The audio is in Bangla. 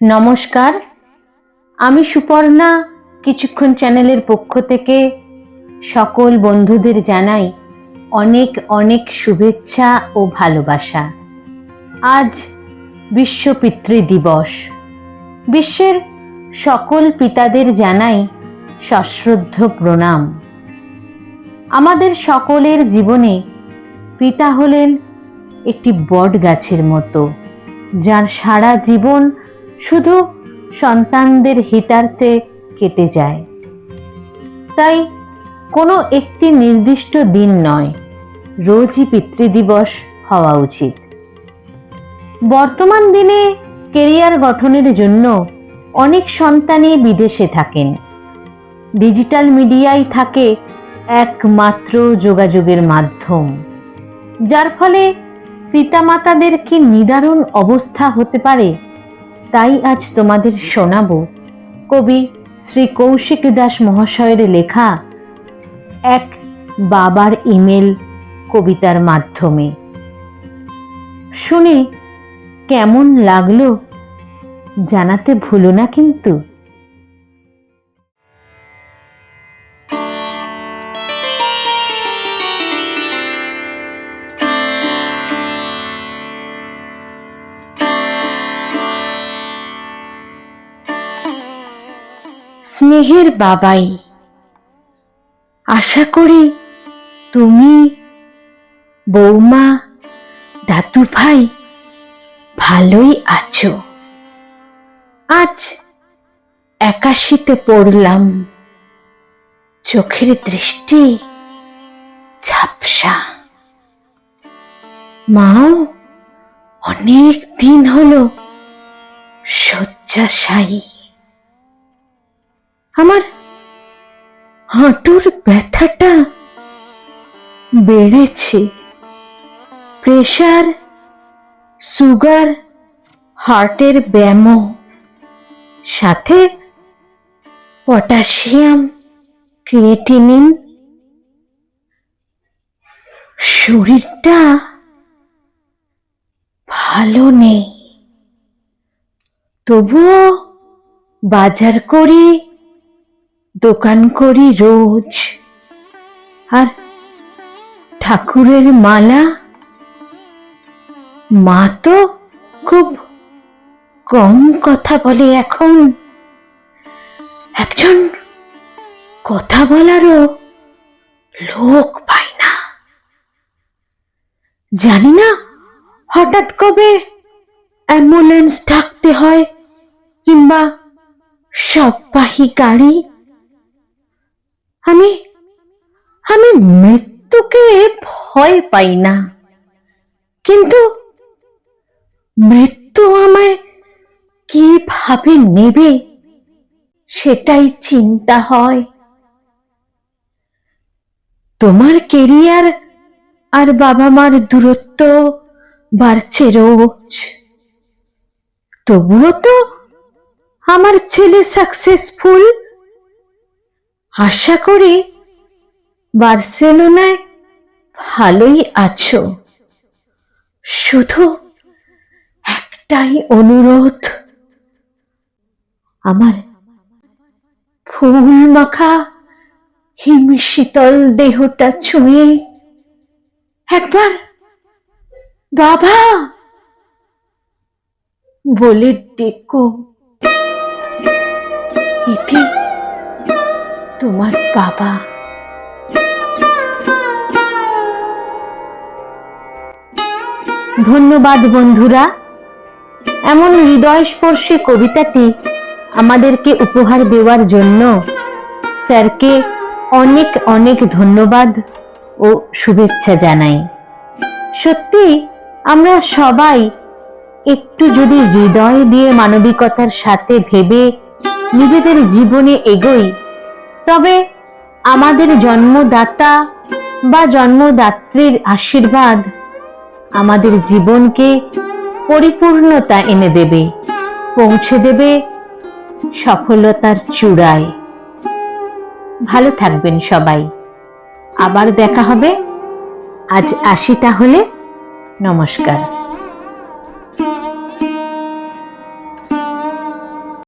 নমস্কার। আমি সুপর্ণা কিছুক্ষণ চ্যানেলের পক্ষ থেকে সকল বন্ধুদের জানাই অনেক অনেক শুভেচ্ছা ও ভালোবাসা। আজ বিশ্ব পিতৃ দিবস। বিশ্বের সকল পিতাদের জানাই সশ্রদ্ধ প্রণাম। আমাদের সকলের জীবনে পিতা হলেন একটি বট গাছের মতো, যার সারা জীবন শুধু সন্তানদের হিতার্থে কেটে যায়। তাই কোনো একটি নির্দিষ্ট দিন নয়, রোজই পিতৃদিবস হওয়া উচিত। বর্তমান দিনে কেরিয়ার গঠনের জন্য অনেক সন্তানই বিদেশে থাকেন। ডিজিটাল মিডিয়াই থাকে একমাত্র যোগাযোগের মাধ্যম, যার ফলে পিতামাতাদের কি নিদারুণ অবস্থা হতে পারে? তাই আজ তোমাদের শোনাব। কবি শ্রী কৌশিক দাস মহাশয়ের লেখা এক বাবার ইমেল কবিতার মাধ্যমে। শুনে কেমন লাগল জানাতে ভুলো না কিন্তু। স্নেহের বাবাই। আশা করি তুমি, বৌমা দাদু ভাই ভালোই আছো। আজ একাশিতে পড়লাম, চোখের দৃষ্টি ঝাপসা। মাও অনেক দিন হলো শয্যাশায়ী। আমার হাঁটুর ব্যথাটা বেড়েছে। প্রেশার, সুগার, হার্টের ব্যামো, সাথে পটাশিয়াম, ক্রিয়েটিনিন। শরীরটা ভালো নেই। তবুও বাজার করি দোকান করি রোজ। আর ঠাকুরের মালা? মা তো খুব কম কথা বলে এখন। একজন কথা বলারও লোক পাই না। জানি না হঠাৎ কবে অ্যাম্বুলেন্স ডাকতে হয় কিংবা সববাহী গাড়ি আমি আমি মৃত্যুকে ভয় পাই না। কিন্তু মৃত্যু আমায় কীভাবে নেবে সেটাই চিন্তা হয়। তোমার কেরিয়ার আর বাবা মার দূরত্ব বাড়ছে রোজ। তবুও তো আমার ছেলে সাকসেসফুল আশা করি বার্সেলোনায় ভালোই আছো। শুধু একটাই অনুরোধ, আমার ফুল মাখা হিম শীতল দেহটা ছুঁয়ে একবার বাবা বলে ডেকো। ইতি তোমার বাবা। ধন্যবাদ বন্ধুরা। এমন হৃদয়স্পর্শী কবিতাটি আমাদেরকে উপহার দেওয়ার জন্য স্যারকে অনেক অনেক ধন্যবাদ ও শুভেচ্ছা জানাই। সত্যি, আমরা সবাই একটু যদি হৃদয় দিয়ে মানবিকতার সাথে ভেবে নিজেদের জীবনে এগোই তবে আমাদের জন্মদাতা বা জন্মদাত্রীর আশীর্বাদ আমাদের জীবনকে পরিপূর্ণতা এনে দেবে, পৌঁছে দেবে সফলতার চূড়ায়। ভালো থাকবেন সবাই। আবার দেখা হবে। আজ আসি তাহলে। নমস্কার।